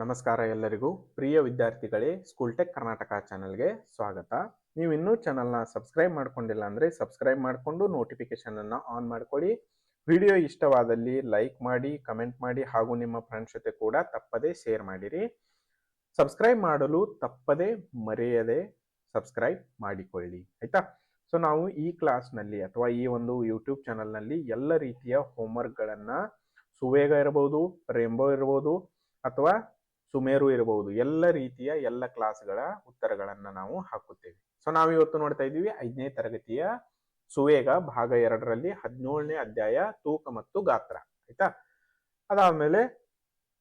ನಮಸ್ಕಾರ ಎಲ್ಲರಿಗೂ. ಪ್ರಿಯ ವಿದ್ಯಾರ್ಥಿಗಳೇ, ಸ್ಕೂಲ್ ಟೆಕ್ ಕರ್ನಾಟಕ ಚಾನಲ್ಗೆ ಸ್ವಾಗತ. ನೀವು ಇನ್ನೂ ಚಾನಲ್ನ ಸಬ್ಸ್ಕ್ರೈಬ್ ಮಾಡ್ಕೊಂಡಿಲ್ಲ ಅಂದರೆ ಸಬ್ಸ್ಕ್ರೈಬ್ ಮಾಡಿಕೊಂಡು ನೋಟಿಫಿಕೇಶನ್ ಅನ್ನು ಆನ್ ಮಾಡ್ಕೊಳ್ಳಿ. ವಿಡಿಯೋ ಇಷ್ಟವಾದಲ್ಲಿ ಲೈಕ್ ಮಾಡಿ, ಕಮೆಂಟ್ ಮಾಡಿ ಹಾಗೂ ನಿಮ್ಮ ಫ್ರೆಂಡ್ಸ್ ಜೊತೆ ಕೂಡ ತಪ್ಪದೇ ಶೇರ್ ಮಾಡಿರಿ. ಸಬ್ಸ್ಕ್ರೈಬ್ ಮಾಡಲು ತಪ್ಪದೇ ಮರೆಯದೆ ಸಬ್ಸ್ಕ್ರೈಬ್ ಮಾಡಿಕೊಳ್ಳಿ. ಆಯ್ತಾ? ಸೊ, ನಾವು ಈ ಕ್ಲಾಸ್ನಲ್ಲಿ ಅಥವಾ ಈ ಒಂದು ಯೂಟ್ಯೂಬ್ ಚಾನಲ್ನಲ್ಲಿ ಎಲ್ಲ ರೀತಿಯ ಹೋಮ್ವರ್ಕ್ಗಳನ್ನು ಸುವೇಗ ಇರ್ಬೋದು, ರೇಂಬೋ ಇರ್ಬೋದು ಅಥವಾ ಸುಮೇರು ಇರಬಹುದು ಎಲ್ಲ ರೀತಿಯ ಎಲ್ಲ ಕ್ಲಾಸ್ಗಳ ಉತ್ತರಗಳನ್ನ ನಾವು ಹಾಕುತ್ತೇವೆ. ಸೊ ನಾವು ಇವತ್ತು ನೋಡ್ತಾ ಇದ್ದೀವಿ ಐದನೇ ತರಗತಿಯ ಸುವೇಗ ಭಾಗ ಎರಡರಲ್ಲಿ ಹದಿನೇಳನೇ ಅಧ್ಯಾಯ ತೂಕ ಮತ್ತು ಗಾತ್ರ. ಆಯ್ತಾ? ಅದಾದ್ಮೇಲೆ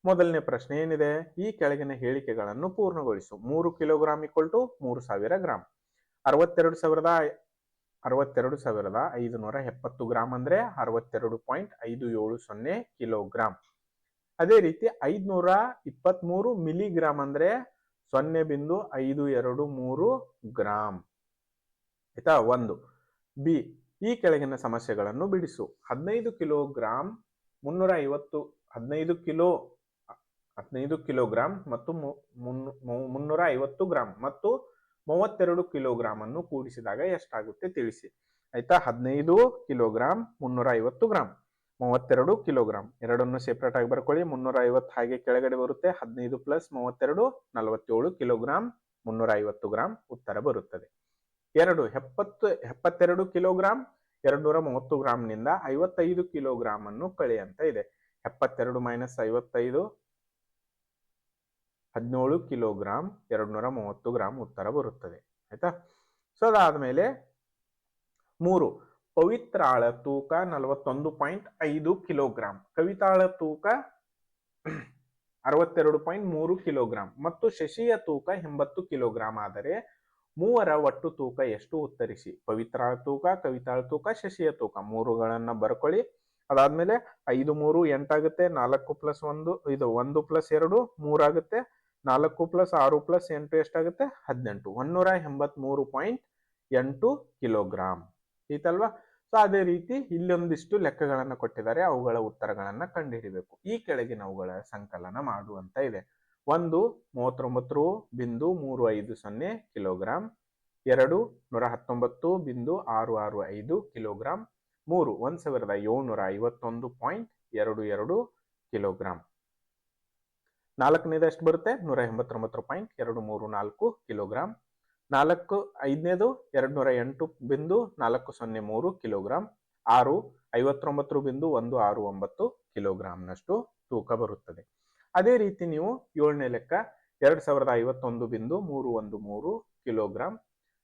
ಮೊದಲನೇ ಪ್ರಶ್ನೆ ಏನಿದೆ? ಈ ಕೆಳಗಿನ ಹೇಳಿಕೆಗಳನ್ನು ಪೂರ್ಣಗೊಳಿಸು. ಮೂರು ಕಿಲೋಗ್ರಾಮ್ ಇಕ್ವಲ್ ಟು ಮೂರು ಸಾವಿರ ಗ್ರಾಮ್ ಅರವತ್ತೆರಡು ಸಾವಿರದ ಅರವತ್ತೆರಡು ಸಾವಿರದ ಐದುನೂರ ಎಪ್ಪತ್ತು ಗ್ರಾಮ್ ಅಂದ್ರೆ ಅರವತ್ತೆರಡು ಪಾಯಿಂಟ್ ಐದು ಏಳು ಸೊನ್ನೆ ಕಿಲೋಗ್ರಾಮ್ ಅದೇ ರೀತಿ ಐದ್ನೂರ ಇಪ್ಪತ್ಮೂರು ಮಿಲಿಗ್ರಾಮ್ ಅಂದ್ರೆ ಸೊನ್ನೆ ಬಿಂದು ಐದು ಎರಡು ಮೂರು ಗ್ರಾಮ್ ಆಯ್ತಾ? ಒಂದು. ಬಿ, ಈ ಕೆಳಗಿನ ಸಮಸ್ಯೆಗಳನ್ನು ಬಿಡಿಸು. ಹದಿನೈದು ಕಿಲೋಗ್ರಾಮ್ ಮುನ್ನೂರ ಐವತ್ತು, ಹದಿನೈದು ಕಿಲೋ, ಹದಿನೈದು ಕಿಲೋಗ್ರಾಮ್ ಮತ್ತು ಮುನ್ನೂರ ಐವತ್ತು ಗ್ರಾಮ್ ಮತ್ತು ಮೂವತ್ತೆರಡು ಕಿಲೋಗ್ರಾಮ್ ಅನ್ನು ಕೂಡಿಸಿದಾಗ ಎಷ್ಟಾಗುತ್ತೆ ತಿಳಿಸಿ. ಆಯ್ತಾ? ಹದಿನೈದು ಕಿಲೋಗ್ರಾಮ್ ಮುನ್ನೂರ ಐವತ್ತು ಗ್ರಾಮ್ ಮೂವತ್ತೆರಡು ಕಿಲೋಗ್ರಾಮ್ ಎರಡನ್ನು ಸೆಪರೇಟ್ ಆಗಿ ಬರ್ಕೊಳ್ಳಿ. ಮುನ್ನೂರ ಐವತ್ತು ಹಾಗೆ ಕೆಳಗಡೆ ಬರುತ್ತೆ. ಹದಿನೈದು ಪ್ಲಸ್ ಮೂವತ್ತೆರಡು, ನಲವತ್ತೇಳು ಕಿಲೋಗ್ರಾಮ್ ಮುನ್ನೂರ ಐವತ್ತು ಗ್ರಾಮ್ ಉತ್ತರ ಬರುತ್ತದೆ. ಎರಡು, ಎಪ್ಪತ್ತು, ಎಪ್ಪತ್ತೆರಡು ಕಿಲೋಗ್ರಾಮ್ ಎರಡು ನೂರ ಮೂವತ್ತು ಗ್ರಾಮ್ನಿಂದ ಐವತ್ತೈದು ಕಿಲೋಗ್ರಾಮ್ ಅನ್ನು ಕಳೆ ಅಂತ ಇದೆ. ಎಪ್ಪತ್ತೆರಡು ಮೈನಸ್ ಐವತ್ತೈದು, ಹದಿನೇಳು ಕಿಲೋಗ್ರಾಮ್ ಎರಡುನೂರ ಮೂವತ್ತು ಗ್ರಾಮ್ ಉತ್ತರ ಬರುತ್ತದೆ. ಆಯ್ತಾ? ಸೊ ಅದಾದ್ಮೇಲೆ ಮೂರು ಪವಿತ್ರಾಳ ತೂಕ ನಲವತ್ತೊಂದು ಪಾಯಿಂಟ್ ಐದು ಕಿಲೋಗ್ರಾಂ. ಕವಿತಾಳ ತೂಕ ಅರವತ್ತೆರಡು ಪಾಯಿಂಟ್ ಮೂರು ಕಿಲೋಗ್ರಾಂ ಮತ್ತು ಶಶಿಯ ತೂಕ ಎಂಬತ್ತು ಕಿಲೋಗ್ರಾಂ. ಆದರೆ ಮೂವರ ಒಟ್ಟು ತೂಕ ಎಷ್ಟು ಉತ್ತರಿಸಿ? ಪವಿತ್ರಾಳ ತೂಕ, ಕವಿತಾಳ ತೂಕ, ಶಶಿಯ ತೂಕ. ಮೂರುಗಳನ್ನ ಬರ್ಕೊಳ್ಳಿ. ಅದಾದ್ಮೇಲೆ ಐದು, ಮೂರು, ಎಂಟಾಗುತ್ತೆ. ನಾಲ್ಕು ಪ್ಲಸ್ ಒಂದು, ಇದು ಒಂದು ಪ್ಲಸ್ ಎರಡು, ಮೂರಾಗುತ್ತೆ. ನಾಲ್ಕು ಪ್ಲಸ್ ಆರು ಪ್ಲಸ್ ಎಂಟು ಎಷ್ಟಾಗುತ್ತೆ? ಹದಿನೆಂಟು. ಒನ್ನೂರ ಎಂಬತ್ಮೂರು ಪಾಯಿಂಟ್ ಎಂಟು ಕಿಲೋಗ್ರಾಮ್ ಐತಲ್ವಾ? ಸೊ ಅದೇ ರೀತಿ ಇಲ್ಲೊಂದಿಷ್ಟು ಲೆಕ್ಕಗಳನ್ನು ಕೊಟ್ಟಿದ್ದಾರೆ. ಅವುಗಳ ಉತ್ತರಗಳನ್ನ ಕಂಡುಹಿಡಿಬೇಕು ಈ ಕೆಳಗಿನವುಗಳ ಸಂಕಲನ ಮಾಡುವಂತ ಇದೆ. ಒಂದು, ಮೂವತ್ತೊಂಬತ್ತು ಬಿಂದು ಮೂರು ಐದು ಸೊನ್ನೆ ಕಿಲೋಗ್ರಾಂ. ಎರಡು, ನೂರ ಹತ್ತೊಂಬತ್ತು ಬಿಂದು ಆರು ಆರು ಐದು ಕಿಲೋಗ್ರಾಂ. ಮೂರು, ಒಂದ್ ಸಾವಿರದ ಏಳ್ನೂರ ಐವತ್ತೊಂದು ಪಾಯಿಂಟ್ ಎರಡು ಎರಡು ಕಿಲೋಗ್ರಾಂ. ನಾಲ್ಕನೇದಷ್ಟು ಬರುತ್ತೆ? ನೂರ ಎಂಬತ್ತೊಂಬತ್ತು ಪಾಯಿಂಟ್ ಎರಡು ಮೂರು ನಾಲ್ಕು ಕಿಲೋಗ್ರಾಮ್ ನಾಲ್ಕು ಐದನೇದು ಎರಡು ನೂರ ಎಂಟು ಬಿಂದು ನಾಲ್ಕು ಸೊನ್ನೆ ಮೂರು ಕಿಲೋಗ್ರಾಮ್ ಆರು ಐವತ್ತೊಂಬತ್ತು ಬಿಂದು ಒಂದು ಆರು ಒಂಬತ್ತು ಕಿಲೋಗ್ರಾಮ್ನಷ್ಟು ತೂಕ ಬರುತ್ತದೆ. ಅದೇ ರೀತಿ ನೀವು ಏಳನೇ ಲೆಕ್ಕ ಎರಡು ಸಾವಿರದ ಐವತ್ತೊಂದು ಬಿಂದು ಮೂರು ಒಂದು ಮೂರು ಕಿಲೋಗ್ರಾಮ್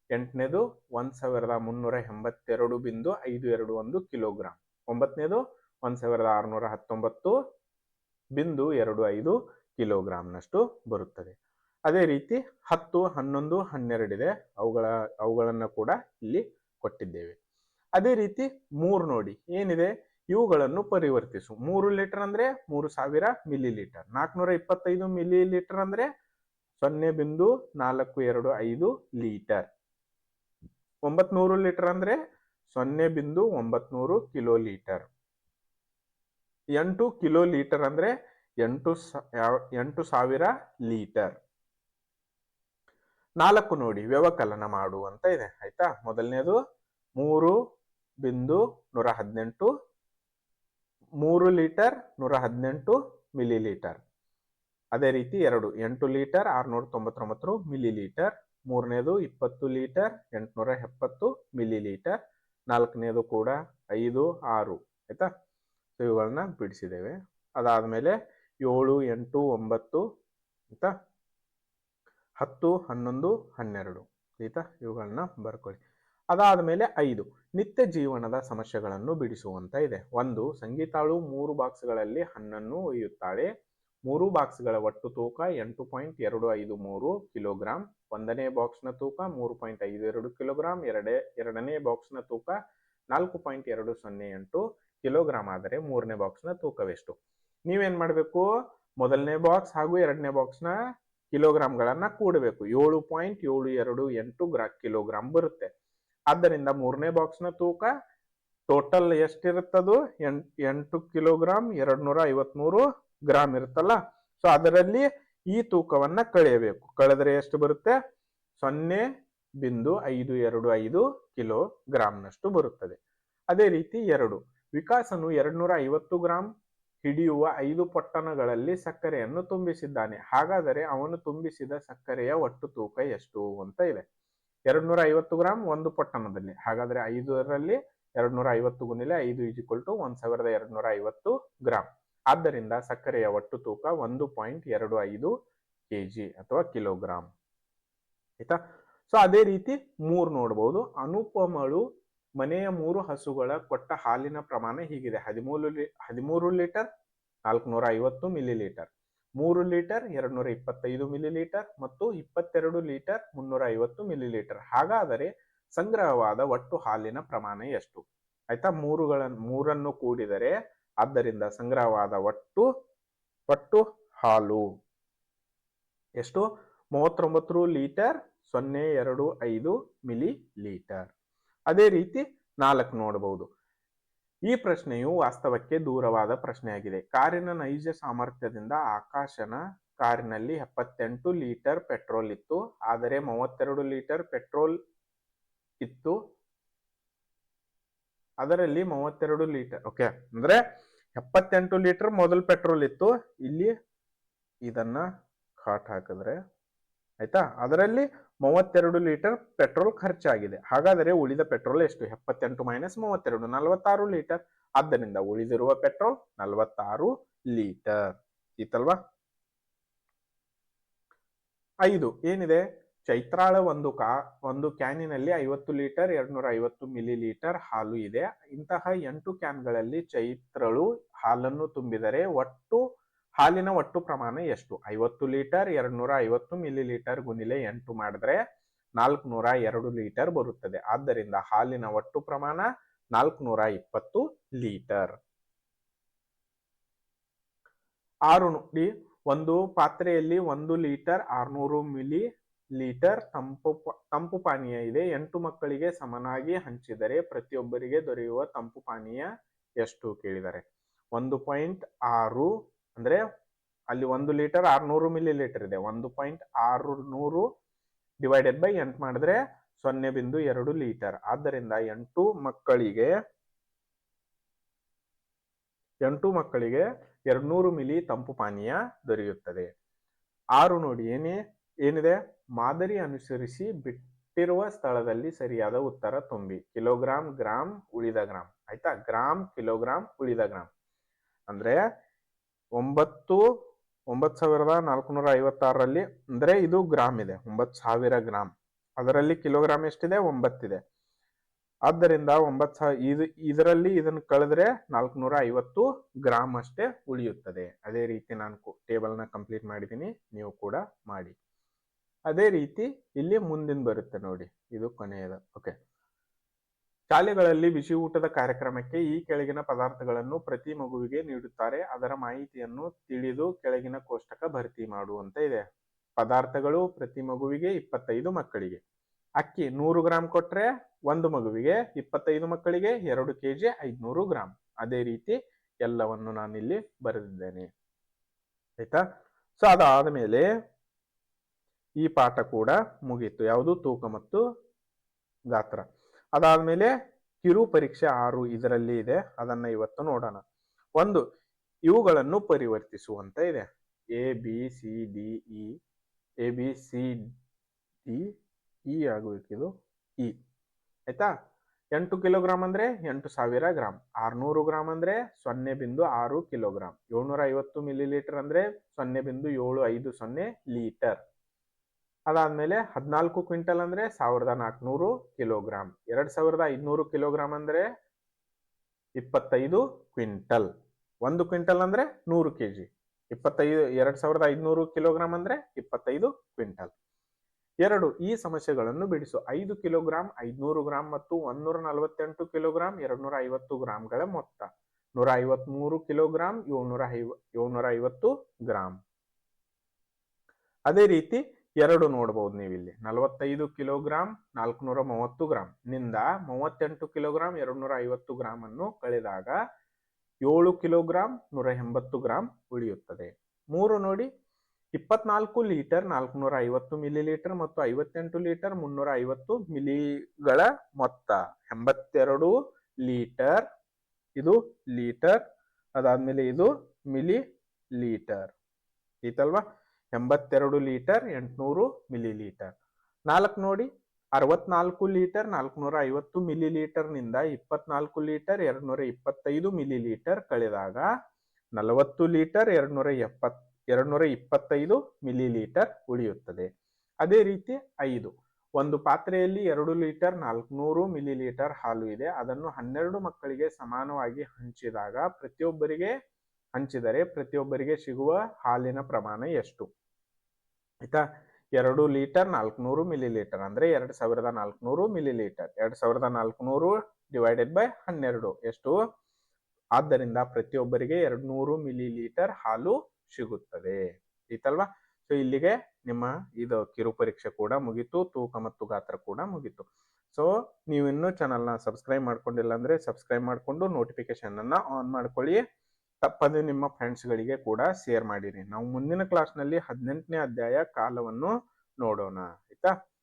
ಎಂಟನೇದು ಒಂದ್ ಸಾವಿರದ ಮುನ್ನೂರ ಎಂಬತ್ತೆರಡು ಬಿಂದು ಐದು ಎರಡು ಒಂದು ಕಿಲೋಗ್ರಾಮ್ ಒಂಬತ್ತನೇದು ಒಂದ್ ಸಾವಿರದ ಆರುನೂರ ಹತ್ತೊಂಬತ್ತು ಬಿಂದು ಎರಡು ಐದು ಕಿಲೋಗ್ರಾಮ್ನಷ್ಟು ಬರುತ್ತದೆ. ಅದೇ ರೀತಿ ಹತ್ತು, ಹನ್ನೊಂದು ಹನ್ನೆರಡಿದೆ ಅವುಗಳ, ಅವುಗಳನ್ನು ಕೂಡ ಇಲ್ಲಿ ಕೊಟ್ಟಿದ್ದೇವೆ. ಅದೇ ರೀತಿ ಮೂರು ನೋಡಿ. ಏನಿದೆ? ಇವುಗಳನ್ನು ಪರಿವರ್ತಿಸು. ಮೂರು ಲೀಟರ್ ಅಂದ್ರೆ ಮೂರು ಸಾವಿರ ಮಿಲಿ ಲೀಟರ್ ನಾಲ್ಕುನೂರ ಇಪ್ಪತ್ತೈದು ಮಿಲಿ ಲೀಟರ್ ಅಂದ್ರೆ ಸೊನ್ನೆ ಬಿಂದು ನಾಲ್ಕು ಎರಡು ಐದು ಲೀಟರ್. ಒಂಬತ್ನೂರು ಲೀಟರ್ ಅಂದ್ರೆ ಸೊನ್ನೆ ಬಿಂದು ಒಂಬತ್ನೂರು ಕಿಲೋ ಲೀಟರ್. ಎಂಟು ಕಿಲೋ ಲೀಟರ್ ಅಂದ್ರೆ ಎಂಟು ಎಂಟು ಸಾವಿರ ಲೀಟರ್. ನಾಲ್ಕು ನೋಡಿ ವ್ಯವಕಲನ ಮಾಡು ಅಂತ ಇದೆ. ಆಯ್ತಾ? ಮೊದಲನೇದು ಮೂರು ಬಿಂದು ನೂರ ಹದಿನೆಂಟು, ಮೂರು ಲೀಟರ್ ನೂರ ಹದಿನೆಂಟು ಮಿಲಿ ಲೀಟರ್ ಅದೇ ರೀತಿ ಎರಡು, ಎಂಟು ಲೀಟರ್, ಆರ್ನೂರ ತೊಂಬತ್ತೊಂಬತ್ತು ಮಿಲಿ ಲೀಟರ್ ಮೂರನೇದು ಇಪ್ಪತ್ತು ಲೀಟರ್, ಎಂಟುನೂರ ಎಪ್ಪತ್ತು ಮಿಲಿ ಲೀಟರ್ ನಾಲ್ಕನೇದು ಕೂಡ ಐದು, ಆರು. ಆಯ್ತಾ? ಸೊ ಇವುಗಳನ್ನ ಬಿಡಿಸಿದ್ದೇವೆ. ಅದಾದ್ಮೇಲೆ ಏಳು, ಎಂಟು, ಒಂಬತ್ತು, ಆಯ್ತಾ? ಹತ್ತು, ಹನ್ನೊಂದು, ಹನ್ನೆರಡು. ಆಯ್ತಾ ಇವುಗಳನ್ನ ಬರ್ಕೊಳ್ಳಿ. ಅದಾದ ಮೇಲೆ ಐದು. ನಿತ್ಯ ಜೀವನದ ಸಮಸ್ಯೆಗಳನ್ನು ಬಿಡಿಸುವಂತ ಇದೆ. ಒಂದು, ಸಂಗೀತಾಳು ಮೂರು ಬಾಕ್ಸ್ಗಳಲ್ಲಿ ಹಣ್ಣನ್ನು ಒಯ್ಯುತ್ತಾಳೆ. ಮೂರು ಬಾಕ್ಸ್ಗಳ ಒಟ್ಟು ತೂಕ ಎಂಟು ಪಾಯಿಂಟ್ ಎರಡು ಐದು ಮೂರು ಕಿಲೋಗ್ರಾಂ. ಒಂದನೇ ಬಾಕ್ಸ್ನ ತೂಕ ಮೂರು ಪಾಯಿಂಟ್ ಐದು ಎರಡು ಕಿಲೋಗ್ರಾಂ. ಎರಡೇ, ಎರಡನೇ ಬಾಕ್ಸ್ನ ತೂಕ ನಾಲ್ಕು ಪಾಯಿಂಟ್ ಎರಡು ಸೊನ್ನೆ ಎಂಟು ಕಿಲೋಗ್ರಾಂ. ಆದರೆ ಮೂರನೇ ಬಾಕ್ಸ್ನ ತೂಕವೆಷ್ಟು? ನೀವೇನ್ ಮಾಡಬೇಕು? ಮೊದಲನೇ ಬಾಕ್ಸ್ ಹಾಗೂ ಎರಡನೇ ಬಾಕ್ಸ್ನ ಕಿಲೋಗ್ರಾಂಗಳನ್ನ ಕೂಡಬೇಕು. ಏಳು ಪಾಯಿಂಟ್ ಏಳು ಎರಡು ಎಂಟು ಗ್ರಾ, ಕಿಲೋಗ್ರಾಂ ಬರುತ್ತೆ. ಆದ್ದರಿಂದ ಮೂರನೇ ಬಾಕ್ಸ್ನ ತೂಕ ಟೋಟಲ್ ಎಷ್ಟಿರುತ್ತದು? ಎಂ, ಎಂಟು ಕಿಲೋಗ್ರಾಮ್ ಎರಡ್ ನೂರ ಐವತ್ಮೂರು ಗ್ರಾಮ್ ಇರುತ್ತಲ್ಲ? ಸೊ ಅದರಲ್ಲಿ ಈ ತೂಕವನ್ನ ಕಳೆಯಬೇಕು. ಕಳೆದ್ರೆ ಎಷ್ಟು ಬರುತ್ತೆ? ಸೊನ್ನೆ ಬಿಂದು ಐದು ಎರಡು ಐದು ಕಿಲೋ ಗ್ರಾಮ್ನಷ್ಟು ಬರುತ್ತದೆ. ಅದೇ ರೀತಿ ಎರಡು. ವಿಕಾಸನು ಎರಡ್ನೂರ ಐವತ್ತು ಗ್ರಾಂ ಹಿಡಿಯುವ ಐದು ಪೊಟ್ಟಣಗಳಲ್ಲಿ ಸಕ್ಕರೆಯನ್ನು ತುಂಬಿಸಿದ್ದಾನೆ. ಹಾಗಾದರೆ ಅವನು ತುಂಬಿಸಿದ ಸಕ್ಕರೆಯ ಒಟ್ಟು ತೂಕ ಎಷ್ಟು ಅಂತ ಇದೆ. ಎರಡ್ನೂರ ಐವತ್ತು ಗ್ರಾಂ ಒಂದು ಪೊಟ್ಟಣದಲ್ಲಿ. ಹಾಗಾದ್ರೆ ಐದರಲ್ಲಿ ಎರಡ್ನೂರ ಐವತ್ತು ಗುಣಿಲೆ ಐದು ಈಜಿಕ್ವಲ್ ಟು ಒಂದ್ ಸಾವಿರದ ಎರಡ್ನೂರ ಐವತ್ತು ಗ್ರಾಂ. ಆದ್ದರಿಂದ ಸಕ್ಕರೆಯ ಒಟ್ಟು ತೂಕ ಒಂದು ಪಾಯಿಂಟ್ ಎರಡು ಐದು ಕೆ ಜಿ ಅಥವಾ ಕಿಲೋಗ್ರಾಮ್ ಆಯ್ತಾ? ಸೊ ಅದೇ ರೀತಿ ಮೂರ್ ನೋಡ್ಬೋದು. ಅನುಪಮಳು ಮನೆಯ ಮೂರು ಹಸುಗಳ ಕೊಟ್ಟ ಹಾಲಿನ ಪ್ರಮಾಣ ಹೀಗಿದೆ. ಹದಿಮೂರು ಲಿ, ಹದಿಮೂರು ಲೀಟರ್ ನಾಲ್ಕುನೂರ ಐವತ್ತು ಮಿಲಿ ಲೀಟರ್ ಮೂರು ಲೀಟರ್ ಎರಡ್ನೂರ ಇಪ್ಪತ್ತೈದು ಮಿಲಿ ಲೀಟರ್ ಮತ್ತು ಇಪ್ಪತ್ತೆರಡು ಲೀಟರ್ ಮುನ್ನೂರ ಐವತ್ತು ಮಿಲಿ ಲೀಟರ್ ಹಾಗಾದರೆ ಸಂಗ್ರಹವಾದ ಒಟ್ಟು ಹಾಲಿನ ಪ್ರಮಾಣ ಎಷ್ಟು? ಆಯ್ತಾ? ಮೂರುಗಳನ್ನು ಮೂರನ್ನು ಕೂಡಿದರೆ ಆದ್ದರಿಂದ ಸಂಗ್ರಹವಾದ ಒಟ್ಟು ಒಟ್ಟು ಹಾಲು ಎಷ್ಟು? ಮೂವತ್ತೊಂಬತ್ತು ಲೀಟರ್, ಸೊನ್ನೆ ಎರಡು ಐದು ಮಿಲಿ ಲೀಟರ್ ಅದೇ ರೀತಿ ನಾಲ್ಕು ನೋಡಬಹುದು. ಈ ಪ್ರಶ್ನೆಯು ವಾಸ್ತವಕ್ಕೆ ದೂರವಾದ ಪ್ರಶ್ನೆಯಾಗಿದೆ. ಕಾರಿನ ನೈಜ ಸಾಮರ್ಥ್ಯದಿಂದ ಆಕಾಶನ ಕಾರಿನಲ್ಲಿ ಎಪ್ಪತ್ತೆಂಟು ಲೀಟರ್ ಪೆಟ್ರೋಲ್ ಇತ್ತು. ಆದರೆ ಮೂವತ್ತೆರಡು ಲೀಟರ್ ಪೆಟ್ರೋಲ್ ಇತ್ತು. ಅದರಲ್ಲಿ ಮೂವತ್ತೆರಡು ಲೀಟರ್, ಓಕೆ, ಅಂದ್ರೆ ಎಪ್ಪತ್ತೆಂಟು ಲೀಟರ್ ಮೊದಲು ಪೆಟ್ರೋಲ್ ಇತ್ತು. ಇಲ್ಲಿ ಇದನ್ನ ಕಾಟ್ ಹಾಕಿದ್ರೆ ಆಯ್ತಾ? ಅದರಲ್ಲಿ ಮೂವತ್ತೆರಡು ಲೀಟರ್ ಪೆಟ್ರೋಲ್ ಖರ್ಚಾಗಿದೆ. ಹಾಗಾದರೆ ಉಳಿದ ಪೆಟ್ರೋಲ್ ಎಷ್ಟು? ಎಪ್ಪತ್ತೆಂಟು ಮೈನಸ್ ಮೂವತ್ತೆರಡು, ನಲವತ್ತಾರು ಲೀಟರ್ ಆದ್ದರಿಂದ ಉಳಿದಿರುವ ಪೆಟ್ರೋಲ್ ನಲವತ್ತಾರು ಲೀಟರ್ ಇತ್ತಲ್ವಾ? ಐದು. ಏನಿದೆ? ಚೈತ್ರಾಳ ಒಂದು ಕಾ, ಒಂದು ಕ್ಯಾನಿನಲ್ಲಿ ಐವತ್ತು ಲೀಟರ್ ಎರಡ್ನೂರ ಐವತ್ತು ಮಿಲಿ ಲೀಟರ್ ಹಾಲು ಇದೆ. ಇಂತಹ ಎಂಟು ಕ್ಯಾನ್ಗಳಲ್ಲಿ ಚೈತ್ರಳು ಹಾಲನ್ನು ತುಂಬಿದರೆ ಒಟ್ಟು ಹಾಲಿನ ಒಟ್ಟು ಪ್ರಮಾಣ ಎಷ್ಟು? ಐವತ್ತು ಲೀಟರ್ ಎರಡ್ನೂರ ಐವತ್ತು ಮಿಲಿ ಲೀಟರ್ ಗುನಿಲೆ ಎಂಟು ಮಾಡಿದ್ರೆ ನಾಲ್ಕುನೂರ ಎರಡು ಲೀಟರ್ ಬರುತ್ತದೆ. ಆದ್ದರಿಂದ ಹಾಲಿನ ಒಟ್ಟು ಪ್ರಮಾಣ ನಾಲ್ಕುನೂರ ಇಪ್ಪತ್ತು ಲೀಟರ್. ಆರು ನೋಡಿ. ಒಂದು ಪಾತ್ರೆಯಲ್ಲಿ ಒಂದು ಲೀಟರ್ ಆರ್ನೂರು ಮಿಲಿ ಲೀಟರ್ ತಂಪು ತಂಪು ಪಾನೀಯ ಇದೆ. ಎಂಟು ಮಕ್ಕಳಿಗೆ ಸಮನಾಗಿ ಹಂಚಿದರೆ ಪ್ರತಿಯೊಬ್ಬರಿಗೆ ದೊರೆಯುವ ತಂಪು ಪಾನೀಯ ಎಷ್ಟು? ಕೇಳಿದರೆ ಒಂದು ಪಾಯಿಂಟ್ ಆರು ಅಂದ್ರೆ ಅಲ್ಲಿ ಒಂದು ಲೀಟರ್ ಆರ್ನೂರು ಮಿಲಿ ಲೀಟರ್ ಇದೆ. ಒಂದು ಪಾಯಿಂಟ್ ಆರು ನೂರು ಡಿವೈಡೆಡ್ ಬೈ ಎಂಟು ಮಾಡಿದ್ರೆ ಸೊನ್ನೆ ಬಿಂದು ಎರಡು ಲೀಟರ್ ಆದ್ದರಿಂದ ಎಂಟು ಮಕ್ಕಳಿಗೆ ಎಂಟು ಮಕ್ಕಳಿಗೆ ಎರಡ್ನೂರು ಮಿಲಿ ತಂಪು ಪಾನೀಯ ದೊರೆಯುತ್ತದೆ. ಆರು ನೋಡಿ, ಏನೇ, ಏನಿದೆ? ಮಾದರಿ ಅನುಸರಿಸಿ ಬಿಟ್ಟಿರುವ ಸ್ಥಳದಲ್ಲಿ ಸರಿಯಾದ ಉತ್ತರ ತುಂಬಿ. ಕಿಲೋಗ್ರಾಮ್ ಗ್ರಾಮ್ ಉಳಿದ ಗ್ರಾಮ್ ಆಯ್ತಾ? ಗ್ರಾಮ್ ಕಿಲೋಗ್ರಾಮ್ ಉಳಿದ ಗ್ರಾಮ್ ಅಂದ್ರೆ ಒಂಬತ್ತು ಒಂಬತ್ತು ಸಾವಿರದ ನಾಲ್ಕುನೂರ ಐವತ್ತಾರರಲ್ಲಿ, ಅಂದರೆ ಇದು ಗ್ರಾಮ್ ಇದೆ, ಒಂಬತ್ತು ಸಾವಿರ ಗ್ರಾಮ್. ಅದರಲ್ಲಿ ಕಿಲೋಗ್ರಾಮ್ ಎಷ್ಟಿದೆ? ಒಂಬತ್ತಿದೆ. ಆದ್ದರಿಂದ ಒಂಬತ್ತು ಸಾವಿರ ಇದು, ಇದರಲ್ಲಿ ಇದನ್ನು ಕಳೆದ್ರೆ ನಾಲ್ಕುನೂರ ಐವತ್ತು ಗ್ರಾಮ್ ಅಷ್ಟೇ ಉಳಿಯುತ್ತದೆ. ಅದೇ ರೀತಿ ನಾನು ಟೇಬಲ್ನ ಕಂಪ್ಲೀಟ್ ಮಾಡಿದ್ದೀನಿ, ನೀವು ಕೂಡ ಮಾಡಿ. ಅದೇ ರೀತಿ ಇಲ್ಲಿ ಮುಂದಿನ ಬರುತ್ತೆ ನೋಡಿ, ಇದು ಕೊನೆಯದು. ಓಕೆ. ಶಾಲೆಗಳಲ್ಲಿ ಬಿಸಿ ಊಟದ ಕಾರ್ಯಕ್ರಮಕ್ಕೆ ಈ ಕೆಳಗಿನ ಪದಾರ್ಥಗಳನ್ನು ಪ್ರತಿ ಮಗುವಿಗೆ ನೀಡುತ್ತಾರೆ. ಅದರ ಮಾಹಿತಿಯನ್ನು ತಿಳಿದು ಕೆಳಗಿನ ಕೋಷ್ಟಕ ಭರ್ತಿ ಮಾಡುವಂತ ಇದೆ. ಪದಾರ್ಥಗಳು ಪ್ರತಿ ಮಗುವಿಗೆ ಇಪ್ಪತ್ತೈದು ಮಕ್ಕಳಿಗೆ. ಅಕ್ಕಿ ನೂರು ಗ್ರಾಂ ಕೊಟ್ರೆ ಒಂದು ಮಗುವಿಗೆ ಇಪ್ಪತ್ತೈದು ಮಕ್ಕಳಿಗೆ, ಎರಡು ಕೆಜಿ ಐದ್ನೂರು ಗ್ರಾಂ. ಅದೇ ರೀತಿ ಎಲ್ಲವನ್ನು ನಾನಿಲ್ಲಿ ಬರೆದಿದ್ದೇನೆ. ಆಯ್ತಾ? ಸೊ, ಅದಾದ ಮೇಲೆ ಈ ಪಾಠ ಕೂಡ ಮುಗೀತು. ಯಾವುದು? ತೂಕ ಮತ್ತು ಗಾತ್ರ. ಅದಾದ್ಮೇಲೆ ಕಿರು ಪರೀಕ್ಷೆ ಆರು ಇದರಲ್ಲಿ ಇದೆ. ಅದನ್ನ ಇವತ್ತು ನೋಡೋಣ. ಒಂದು, ಇವುಗಳನ್ನು ಪರಿವರ್ತಿಸುವಂತ ಇದೆ. A, B, C, D, E. A, B, C, D, E ಆಗಬೇಕಿದು E. ಆಯ್ತಾ? ಎಂಟು ಕಿಲೋಗ್ರಾಮ್ ಅಂದ್ರೆ ಎಂಟು ಸಾವಿರ ಗ್ರಾಮ್ ಆರ್ನೂರು ಗ್ರಾಮ್ ಅಂದ್ರೆ ಸೊನ್ನೆ ಬಿಂದು ಆರು ಕಿಲೋಗ್ರಾಮ್ ಏಳ್ನೂರ ಐವತ್ತು ಮಿಲಿ ಲೀಟರ್ ಅಂದ್ರೆ ಸೊನ್ನೆ ಬಿಂದು ಏಳು ಐದು ಸೊನ್ನೆ ಲೀಟರ್. ಅದಾದ್ಮೇಲೆ ಹದಿನಾಲ್ಕು ಕ್ವಿಂಟಲ್ ಅಂದ್ರೆ ಸಾವಿರದ ನಾಲ್ಕುನೂರು ಕಿಲೋಗ್ರಾಮ್. ಎರಡ್ ಸಾವಿರದ ಐದ್ನೂರು ಕಿಲೋಗ್ರಾಮ್ ಅಂದ್ರೆ ಇಪ್ಪತ್ತೈದು ಕ್ವಿಂಟಲ್. ಒಂದು ಕ್ವಿಂಟಲ್ ಅಂದ್ರೆ ನೂರು ಕೆಜಿ. ಇಪ್ಪತ್ತೈದು, ಎರಡ್ ಸಾವಿರದ ಐದ್ನೂರು ಕಿಲೋಗ್ರಾಮ್ ಅಂದ್ರೆ ಇಪ್ಪತ್ತೈದು ಕ್ವಿಂಟಲ್. ಎರಡು, ಈ ಸಮಸ್ಯೆಗಳನ್ನು ಬಿಡಿಸು. ಐದು ಕಿಲೋಗ್ರಾಮ್, ಐದ್ನೂರು ಗ್ರಾಂ ಮತ್ತು ಒಂದೂರ ನಲವತ್ತೆಂಟು ಕಿಲೋಗ್ರಾಂ ಎರಡ್ನೂರ ಐವತ್ತು ಗ್ರಾಮ್ಗಳ ಮೊತ್ತ. ನೂರ ಐವತ್ಮೂರು ಕಿಲೋಗ್ರಾಂ ಏಳ್ನೂರ ಐವ ಏಳ್ನೂರ ಐವತ್ತು ಗ್ರಾಂ ಅದೇ ರೀತಿ ಎರಡು ನೋಡಬಹುದು ನೀವು ಇಲ್ಲಿ ನಲವತ್ತೈದು ಕಿಲೋಗ್ರಾಮ್ ನಾಲ್ಕುನೂರ ಮೂವತ್ತು ಗ್ರಾಂ. ನಿಂದ ಮೂವತ್ತೆಂಟು ಕಿಲೋಗ್ರಾಂ ಎರಡ್ನೂರ ಐವತ್ತು ಗ್ರಾಂ ಅನ್ನು ಕಳೆದಾಗ ಏಳು ಕಿಲೋಗ್ರಾಮ್ ನೂರ ಎಂಬತ್ತು ಗ್ರಾಂ ಉಳಿಯುತ್ತದೆ. ಮೂರು ನೋಡಿ. ಇಪ್ಪತ್ನಾಲ್ಕು ಲೀಟರ್ ನಾಲ್ಕುನೂರ ಐವತ್ತು ಮಿಲಿ ಲೀಟರ್ ಮತ್ತು ಐವತ್ತೆಂಟು ಲೀಟರ್ ಮುನ್ನೂರ ಐವತ್ತು ಮಿಲಿಗಳ ಮೊತ್ತ. ಎಂಬತ್ತೆರಡು ಲೀಟರ್, ಇದು ಲೀಟರ್, ಅದಾದ್ಮೇಲೆ ಇದು ಮಿಲಿ ಲೀಟರ್ ಐತಲ್ವಾ? ಎಂಬತ್ತೆರಡು ಲೀಟರ್, ಎಂಟುನೂರು ಮಿಲಿ ಲೀಟರ್ ನಾಲ್ಕು ನೋಡಿ, ಅರವತ್ನಾಲ್ಕು ಲೀಟರ್ ನಾಲ್ಕುನೂರ ಐವತ್ತು ಮಿಲಿ ಲೀಟರ್ನಿಂದ ಇಪ್ಪತ್ನಾಲ್ಕು ಲೀಟರ್ ಎರಡ್ನೂರ ಇಪ್ಪತ್ತೈದು ಮಿಲಿ ಲೀಟರ್ ಕಳೆದಾಗ ನಲವತ್ತು ಲೀಟರ್ ಎರಡ್ನೂರ ಎಪ್ಪತ್ ಎರಡ್ನೂರ ಇಪ್ಪತ್ತೈದು ಮಿಲಿ ಲೀಟರ್ ಉಳಿಯುತ್ತದೆ. ಅದೇ ರೀತಿ ಐದು. ಒಂದು ಪಾತ್ರೆಯಲ್ಲಿ ಎರಡು ಲೀಟರ್, ನಾಲ್ಕುನೂರು ಮಿಲಿ ಲೀಟರ್ ಹಾಲು ಇದೆ. ಅದನ್ನು ಹನ್ನೆರಡು ಮಕ್ಕಳಿಗೆ ಸಮಾನವಾಗಿ ಹಂಚಿದಾಗ ಪ್ರತಿಯೊಬ್ಬರಿಗೆ, ಹಂಚಿದರೆ ಪ್ರತಿಯೊಬ್ಬರಿಗೆ ಸಿಗುವ ಹಾಲಿನ ಪ್ರಮಾಣ ಎಷ್ಟು? ಆಯ್ತಾ? ಎರಡು ಲೀಟರ್ ನಾಲ್ಕುನೂರು ಮಿಲಿ ಲೀಟರ್ ಅಂದ್ರೆ ಎರಡ್ ಸಾವಿರದ ನಾಲ್ಕುನೂರು ಮಿಲಿ ಲೀಟರ್ ಎರಡ್ ಸಾವಿರದ ನಾಲ್ಕುನೂರು ಡಿವೈಡೆಡ್ ಬೈ ಹನ್ನೆರಡು. ಎಷ್ಟು? ಆದ್ದರಿಂದ ಪ್ರತಿಯೊಬ್ಬರಿಗೆ ಎರಡ್ ನೂರು ಮಿಲಿ ಲೀಟರ್ ಹಾಲು ಸಿಗುತ್ತದೆ. ಆಯ್ತಲ್ವಾ? ಸೊ ಇಲ್ಲಿಗೆ ನಿಮ್ಮ ಇದು ಕಿರು ಪರೀಕ್ಷೆ ಕೂಡ ಮುಗೀತು, ತೂಕ ಮತ್ತು ಗಾತ್ರ ಕೂಡ ಮುಗೀತು. ಸೊ ನೀವು ಇನ್ನೂ ಚಾನಲ್ನ ಸಬ್ಸ್ಕ್ರೈಬ್ ಮಾಡ್ಕೊಂಡಿಲ್ಲ ಅಂದ್ರೆ ಸಬ್ಸ್ಕ್ರೈಬ್ ಮಾಡಿಕೊಂಡು ನೋಟಿಫಿಕೇಶನ್ ಅನ್ನ ಆನ್ ಮಾಡ್ಕೊಳ್ಳಿ. ತಪ್ಪದೆ ನಿಮ್ಮ ಫ್ರೆಂಡ್ಸ್ಗಳಿಗೆ ಕೂಡ ಶೇರ್ ಮಾಡಿರಿ. ನಾವು ಮುಂದಿನ ಕ್ಲಾಸ್ನಲ್ಲಿ ಹದಿನೆಂಟನೇ ಅಧ್ಯಾಯ ಕಾಲವನ್ನು ನೋಡೋಣ. ಆಯ್ತಾ?